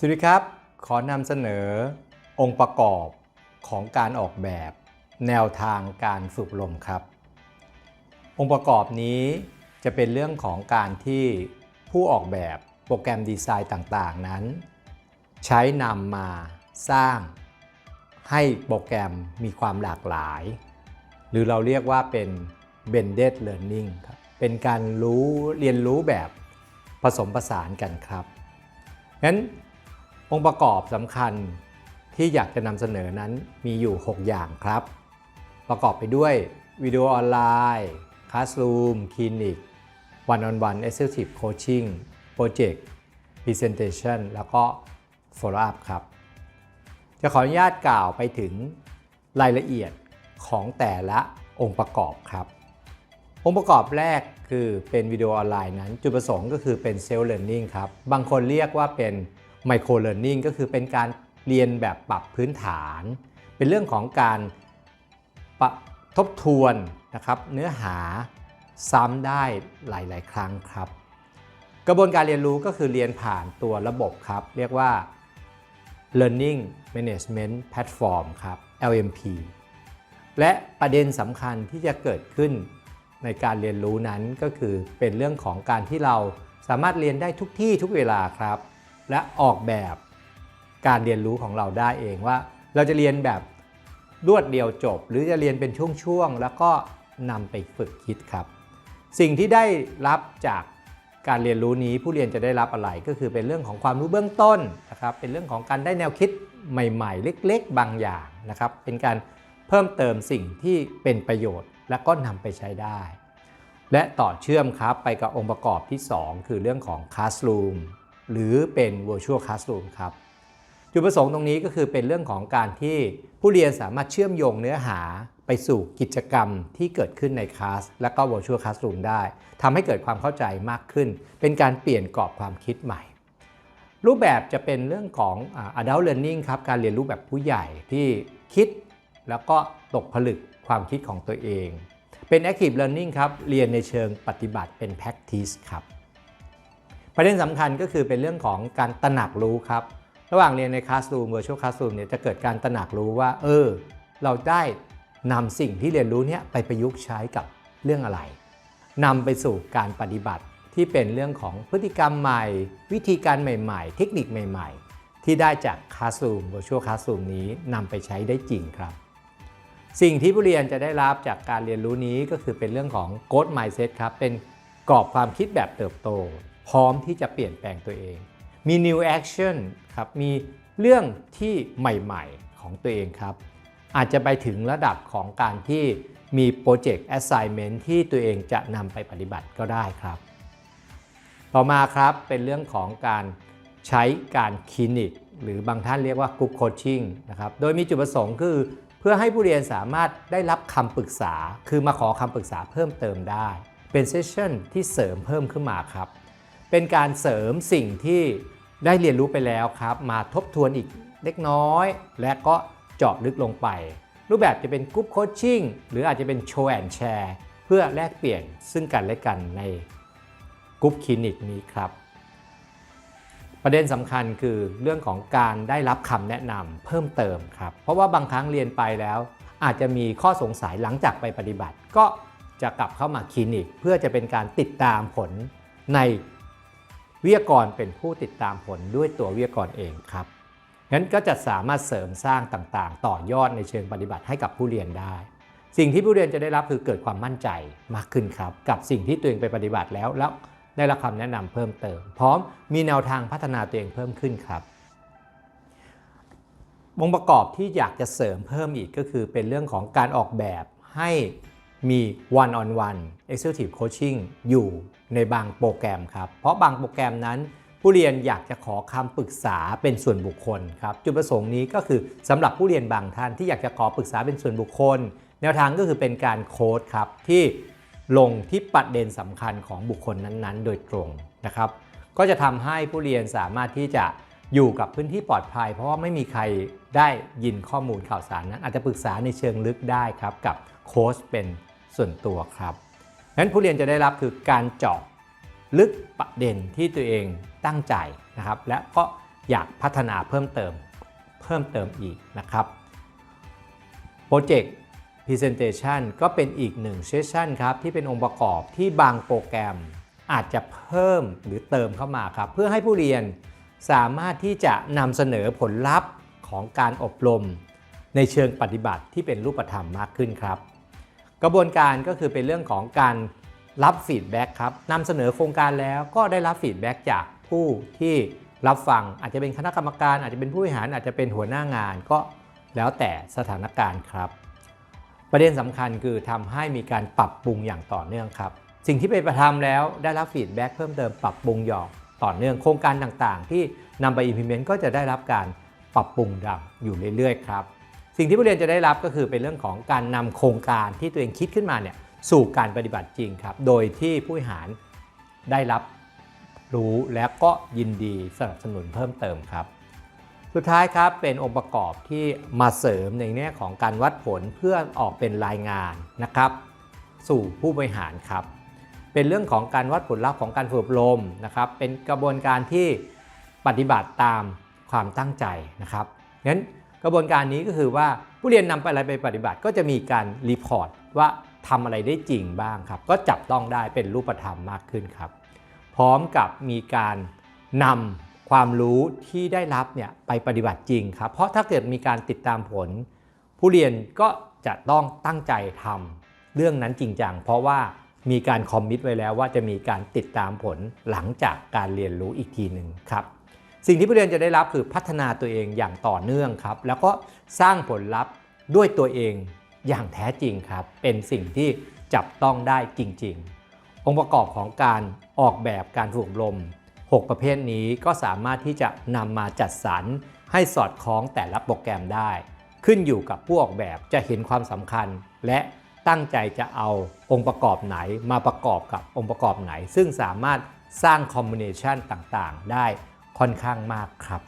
สวัสดีครับ ขอนำเสนอองค์ประกอบของการออกแบบแนวทางการฝึกลมครับ องค์ประกอบนี้จะเป็นเรื่องของการที่ผู้ออกแบบโปรแกรมดีไซน์ต่างๆนั้น ใช้นำมาสร้าง ให้โปรแกรมมีความหลากหลาย หรือเราเรียกว่าเป็น blended learning ครับเป็นการรู้เรียนรู้แบบผสมผสานกันครับงั้น องค์ประกอบสำคัญที่อยากจะนำเสนอนั้นมีอยู่ 6 อย่างครับ ประกอบไปด้วยวิดีโอออนไลน์ Classroom คลินิก One on One Executive Coaching Project Presentation แล้วก็ Follow up ครับ จะขออนุญาตกล่าวไปถึงรายละเอียดของแต่ละองค์ประกอบครับ องค์ประกอบแรกคือเป็นวิดีโอออนไลน์นั้น จุดประสงค์ก็คือเป็นเซลล์เ a ร์น n ิงครับ บางคนเรียกว่าเป็น ไมโครเ a ร์น n ิงก็คือเป็นการเรียนแบบปรับพื้นฐาน เป็นเรื่องของการปะทบทวนนะครับเนื้อหาซ้ำได้หลาย ๆ ครั้งครับ กระบวนการเรียนรู้ก็คือเรียนผ่านตัวระบบครับ เรียกว่า Learning Management Platform ครับ LMP และประเด็นสำคัญที่จะเกิดขึ้นในการเรียนรู้นั้นก็คือเป็นเรื่องของการที่เราสามารถเรียนได้ทุกที่ทุกเวลาครับ และออกแบบการเรียนรู้ของเราได้เองว่า เราจะเรียนแบบรวดเดียวจบ หรือจะเรียนเป็นช่วงๆแล้วก็นำไปฝึกคิดครับ สิ่งที่ได้รับจากการเรียนรู้นี้ผู้เรียนจะได้รับอะไรก็คือเป็นเรื่องของความรู้เบื้องต้นนะครับ เป็นเรื่องของการได้แนวคิดใหม่ๆ เล็กๆ บางอย่างนะครับ เป็นการเพิ่มเติมสิ่งที่เป็นประโยชน์ และก็นำไปใช้ได้ และต่อเชื่อมครับไปกับองค์ประกอบที่ 2 คือเรื่องของ Classroom หรือเป็น Virtual Classroom ครับ จุดประสงค์ตรงนี้ก็คือเป็นเรื่องของการที่ผู้เรียนสามารถเชื่อมโยงเนื้อหาไปสู่กิจกรรมที่เกิดขึ้นในคลาสและก็ virtual classroom ได้ทำให้เกิดความเข้าใจมากขึ้น เป็นการเปลี่ยนกรอบความคิดใหม่ รูปแบบจะเป็นเรื่องของ adult learning ครับ การเรียนรู้แบบผู้ใหญ่ที่คิดแล้วก็ตกผลึกความคิดของตัวเอง เป็น active learning ครับ เรียนในเชิงปฏิบัติเป็น practice ครับ ประเด็นสำคัญก็คือเป็นเรื่องของการตระหนักรู้ครับ ระหว่างเรียนใน classroom virtual classroom เนี่ยจะเกิดการตระหนักรู้ว่า เออ เราได้นำสิ่งที่เรียนรู้เนี้ยไปประยุกต์ใช้กับเรื่องอะไรนำไปสู่การปฏิบัติที่เป็นเรื่องของพฤติกรรมใหม่ วิธีการใหม่ ๆ เทคนิคใหม่ ๆ ที่ได้จาก Classroom Virtual Classroom นี้นำไปใช้ได้จริงครับ สิ่งที่ผู้เรียนจะได้รับจากการเรียนรู้นี้ก็คือเป็นเรื่องของ Growth Mindset ครับเป็นกรอบความคิดแบบเติบโต พร้อมที่จะเปลี่ยนแปลงตัวเอง มี New Action ครับ มีเรื่องที่ใหม่ๆของตัวเองครับ อาจจะไปถึงระดับของการที่มีโปรเจกต์ assignment ที่ตัวเองจะนำไปปฏิบัติก็ได้ครับ ต่อมาครับเป็นเรื่องของการใช้การคลินิก หรือบางท่านเรียกว่ากรุ๊ปโคชชิ่งนะครับ โดยมีจุดประสงค์คือเพื่อให้ผู้เรียนสามารถได้รับคำปรึกษา คือมาขอคำปรึกษาเพิ่มเติมได้ เป็นเซสชั่นที่เสริมเพิ่มขึ้นมาครับ เป็นการเสริมสิ่งที่ได้เรียนรู้ไปแล้วครับ มาทบทวนอีกเล็กน้อย และก็เจาะลึกลงไป รูปแบบจะเป็นกรุ๊ปโคชชิ่งหรืออาจจะเป็นโชว์แอนแชร์เพื่อแลกเปลี่ยนซึ่งกันและกันในกรุ๊ปคลินิกนี้ครับ ประเด็นสำคัญคือเรื่องของการได้รับคำแนะนำเพิ่มเติมครับ เพราะว่าบางครั้งเรียนไปแล้ว อาจจะมีข้อสงสัยหลังจากไปปฏิบัติ ก็จะกลับเข้ามาคลินิก เพื่อจะเป็นการติดตามผลใน วิทยากรเป็นผู้ติดตามผลด้วยตัววิทยากรเองครับงั้นก็จะสามารถเสริมสร้างต่างๆ ต่อยอดในเชิงปฏิบัติให้กับผู้เรียนได้ สิ่งที่ผู้เรียนจะได้รับคือเกิดความมั่นใจมากขึ้นครับ กับสิ่งที่ตัวเองไปปฏิบัติแล้วแล้วได้รับคำแนะนำเพิ่มเติม พร้อมมีแนวทางพัฒนาตัวเองเพิ่มขึ้นครับองค์ประกอบที่อยากจะเสริมเพิ่มอีกก็คือเป็นเรื่องของการออกแบบให้ มี one on one executive coaching อยู่ในบางโปรแกรมครับ เพราะบางโปรแกรมนั้น ผู้เรียนอยากจะขอคำปรึกษาเป็นส่วนบุคคลครับ จุดประสงค์นี้ก็คือสำหรับผู้เรียนบางท่านที่อยากจะขอปรึกษาเป็นส่วนบุคคล แนวทางก็คือเป็นการโค้ดครับที่ลงที่ประเด็นสำคัญของบุคคลนั้นๆ โดยตรงนะครับ ก็จะทำให้ผู้เรียนสามารถที่จะอยู่กับพื้นที่ปลอดภัย เพราะว่าไม่มีใคร ได้ยินข้อมูลข่าวสารนั้นอาจจะปรึกษาในเชิงลึกได้ครับกับโค้ชเป็นส่วนตัวครับงั้นผู้เรียนจะได้รับคือการเจาะลึกประเด็นที่ตัวเองตั้งใจนะครับ และก็อยากพัฒนาเพิ่มเติมเพิ่มเติมอีกนะครับโปรเจกต์ Presentation ก็เป็นอีกหนึ่งเซสชันครับที่เป็นองค์ประกอบที่บางโปรแกรมอาจจะเพิ่มหรือเติมเข้ามาครับ เพื่อให้ผู้เรียนสามารถที่จะนำเสนอผลลัพธ์ ของการอบรม ในเชิงปฏิบัติที่เป็นรูปธรรมมากขึ้นครับ กระบวนการก็คือเป็นเรื่องของการรับฟีดแบ็กครับนำเสนอโครงการแล้วก็ได้รับฟีดแบ็กจากผู้ที่รับฟังอาจจะเป็นคณะกรรมการ อาจจะเป็นผู้บริหารอาจจะเป็นหัวหน้างานก็แล้วแต่สถานการณ์ครับ ประเด็นสำคัญคือทำให้มีการปรับปรุงอย่างต่อเนื่องครับ สิ่งที่ไปประทำแล้วได้รับฟีดแบ็กเพิ่มเติมปรับปรุงหยอกต่อเนื่องโครงการต่างๆ ที่นำไป implement ก็จะได้รับการ ปรับปรุงดังอยู่เรื่อยๆครับ สิ่งที่ผู้เรียนจะได้รับก็คือเป็นเรื่องของการนำโครงการที่ตัวเองคิดขึ้นมาเนี่ยสู่การปฏิบัติจริงครับ โดยที่ผู้บริหารได้รับรู้และก็ยินดีสนับสนุนเพิ่มเติมครับ สุดท้ายครับเป็นองค์ประกอบที่มาเสริมในแง่ของการวัดผลเพื่อออกเป็นรายงานนะครับ สู่ผู้บริหารครับ เป็นเรื่องของการวัดผลลัพธ์ของการฝึกอบรมนะครับ เป็นกระบวนการที่ปฏิบัติตาม ความตั้งใจนะครับงั้นกระบวนการนี้ก็คือว่าผู้เรียนนำไปอะไรไปปฏิบัติ ก็จะมีการรีพอร์ตว่าทำอะไรได้จริงบ้างครับ ก็จับต้องได้เป็นรูปธรรมมากขึ้นครับ พร้อมกับมีการนำความรู้ที่ได้รับเนี่ยไปปฏิบัติจริงครับ เพราะถ้าเกิดมีการติดตามผล ผู้เรียนก็จะต้องตั้งใจทำเรื่องนั้นจริงจังเพราะว่ามีการคอมมิตไว้แล้วว่าจะมีการติดตามผลหลังจากการเรียนรู้อีกทีหนึ่งครับ สิ่งที่ผู้เรียนจะได้รับคือพัฒนาตัวเองอย่างต่อเนื่องครับ แล้วก็สร้างผลลัพธ์ด้วยตัวเองอย่างแท้จริงครับ เป็นสิ่งที่จับต้องได้จริง ๆ องค์ประกอบของการออกแบบการฝึกอบรม 6 ประเภทนี้ก็สามารถที่จะนำมาจัดสรรให้สอดคล้องแต่ละโปรแกรมได้ ขึ้นอยู่กับผู้ออกแบบจะเห็นความสำคัญ และตั้งใจจะเอาองค์ประกอบไหนมาประกอบกับองค์ประกอบไหน ซึ่งสามารถสร้างคอมบิเนชันต่างๆ ได้ ค่อนข้างมากครับ